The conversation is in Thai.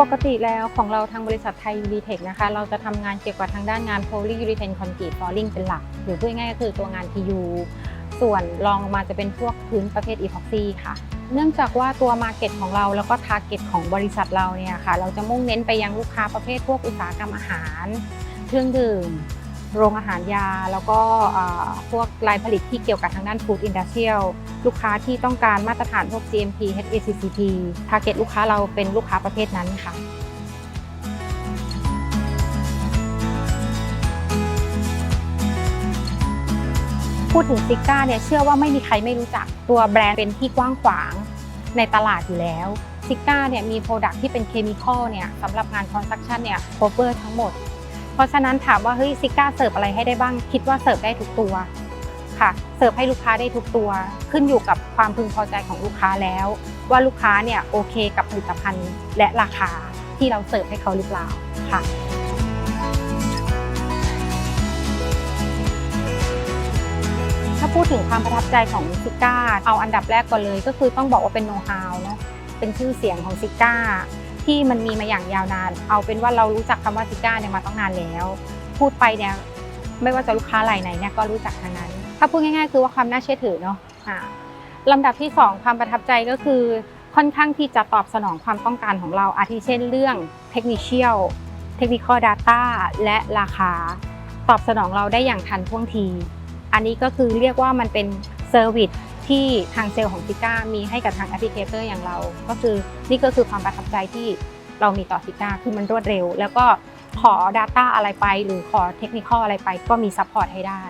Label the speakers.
Speaker 1: ปกติแล้วของเราทางบริษัทไทยยูดีเทคนะคะ เราจะทำงานเกี่ยวกับทางด้านงานโพลียูริเทนคอนกรีตฟอลลิ่งเป็นหลัก หรือพูดง่ายก็คือตัวงาน PU ส่วนรองลงมาจะเป็นพวกพื้นประเภทอีพ็อกซี่ค่ะ เนื่องจากว่าตัวมาเก็ตของเราแล้วก็ทาร์เก็ตของบริษัทเราเนี่ยค่ะ เราจะมุ่งเน้นไปยังลูกค้าประเภทพวกอุตสาหกรรมอาหาร เครื่องดื่ม โรงอาหารยา แล้วก็พวกรายผลิตที่เกี่ยวกับทางด้าน food industrial ลูกค้าที่ต้องการมาตรฐานพวก GMP HACCP target ลูกค้าเราเป็นลูกค้าประเภทนั้นค่ะพูดถึงซิก้าเนี่ยเชื่อว่าไม่มีใครไม่รู้จักตัวแบรนด์เป็นที่กว้างขวางในตลาดอยู่แล้วซิก้าเนี่ยมีโปรดักที่เป็นเคมีคอลเนี่ยสำหรับงานคอนสตรักชั่นเนี่ยโคเวอร์ทั้งหมด เพราะฉะนั้นถามว่าเฮ้ยซิก้าเสิร์ฟอะไรให้ได้บ้าง คิดว่าเสิร์ฟได้ทุกตัวค่ะ เสิร์ฟให้ลูกค้าได้ทุกตัว ขึ้นอยู่กับความพึงพอใจของลูกค้าแล้ว ว่าลูกค้าเนี่ยโอเคกับผลิตภัณฑ์และราคาที่เราเสิร์ฟให้เขาหรือเปล่าค่ะถ้าพูดถึงความประทับใจของซิก้าเอาอันดับแรกก่อนเลย ก็คือต้องบอกว่าเป็นโน้ตฮาวเนาะเป็นชื่อเสียงของซิก้า ที่มันมีมาอย่างยาวนาน เอาเป็นว่าเรารู้จักคำว่าซิก้าเนี่ยมาตั้งนานแล้ว พูดไปเนี่ยไม่ว่าจะลูกค้ารายไหนเนี่ยก็รู้จักทางนั้น ถ้าพูดง่าย ๆ คือว่าความน่าเชื่อถือเนาะลำดับที่สองความประทับใจก็คือค่อนข้างที่จะตอบสนองความต้องการของเราอาทิเช่นเรื่องเทคนิคเชียลเทคนิคอ Data และราคา ตอบสนองเราได้อย่างทันท่วงที อันนี้ก็คือเรียกว่ามันเป็นเซอร์วิส ที่ทางเซลล์ของซิก้ามีให้กับทางแอปพลิเคเตอร์อย่างเรา ก็คือนี่ก็คือความประทับใจที่เรามีต่อซิก้าคือมันรวดเร็ว แล้วก็ขอ Data อะไรไป หรือขอเทคนิคอะไรไป ก็มีซัพพอร์ตให้ได้